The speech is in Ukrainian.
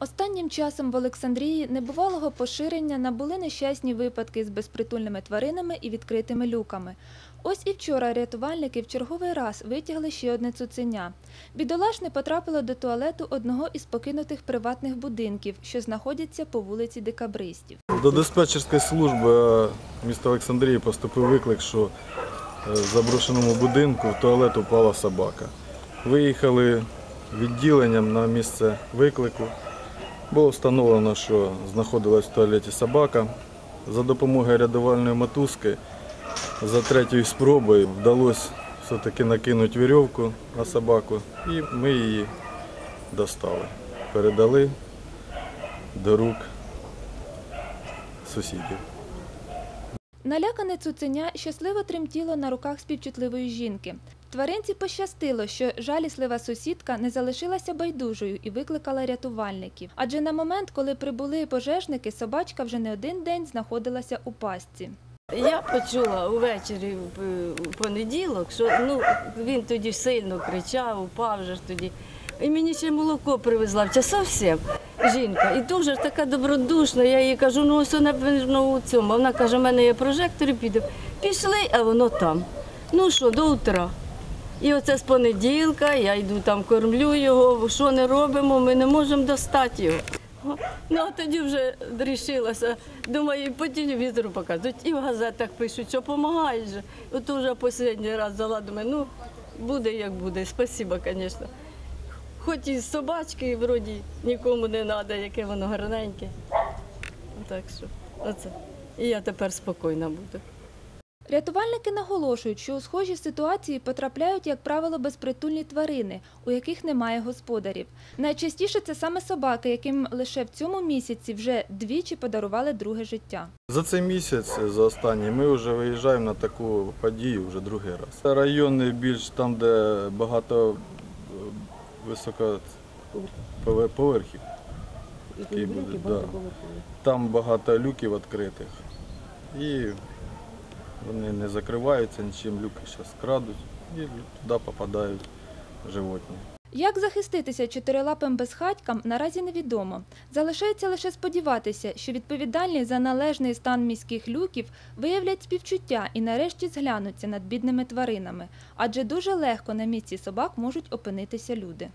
Останнім часом в Олександрії небувалого поширення набули нещасні випадки з безпритульними тваринами і відкритими люками. Ось і вчора рятувальники в черговий раз витягли ще одне цуценя. Бідолашне потрапило до туалету одного із покинутих приватних будинків, що знаходяться по вулиці Декабристів. До диспетчерської служби е, міста Олександрії поступив виклик, що е, в заброшеному будинку в туалет упала собака. Виїхали відділенням на місце виклику. Було встановлено, що знаходилась в туалеті собака. За допомогою рятувальної мотузки за третьою спробою вдалося все-таки накинути вірьовку на собаку і ми її достали. Передали до рук сусідів. Налякане цуценя щасливо тремтіло на руках співчутливої жінки. Тваринці пощастило, що жаліслива сусідка не залишилася байдужою і викликала рятувальників. Адже на момент, коли прибули пожежники, собачка вже не один день знаходилася у пастці. Я почула увечері в в понеділок, що ну, він тоді сильно кричав, упав же ж тоді. І мені ще молоко привезла в часов сім жінка. І дуже ж така добродушна. Я їй кажу, ну ось напевно у цьому. Вона каже, у мене є прожектор, і піду. Пішли, а воно там. Ну що, до утра. І оце з понеділка, я йду там, кормлю його, що не робимо, ми не можемо достати його. Ну, а тоді вже рішилася. Думаю, по телевізору показують, і в газетах пишуть, що допомагають же. От вже останній раз взяла, думаю, ну, буде як буде, спасибо, звісно. Хоч і собачки, і вроді, нікому не треба, яке воно гарненьке. Так що, оце. І я тепер спокійна буду. Рятувальники наголошують, що у схожі ситуації потрапляють, як правило, безпритульні тварини, у яких немає господарів. Найчастіше це саме собаки, яким лише в цьому місяці вже двічі подарували друге життя. За цей місяць, за останній, ми вже виїжджаємо на таку подію вже другий раз. Це райони більш там, де багато високоповерхів. Такі будуть, да. Там багато люків відкритих. І вони не закриваються нічим, люки зараз крадуть і туди попадають животні. Як захиститися чотирилапим безхатькам, наразі невідомо. Залишається лише сподіватися, що відповідальні за належний стан міських люків виявлять співчуття і нарешті зглянуться над бідними тваринами, адже дуже легко на місці собак можуть опинитися люди.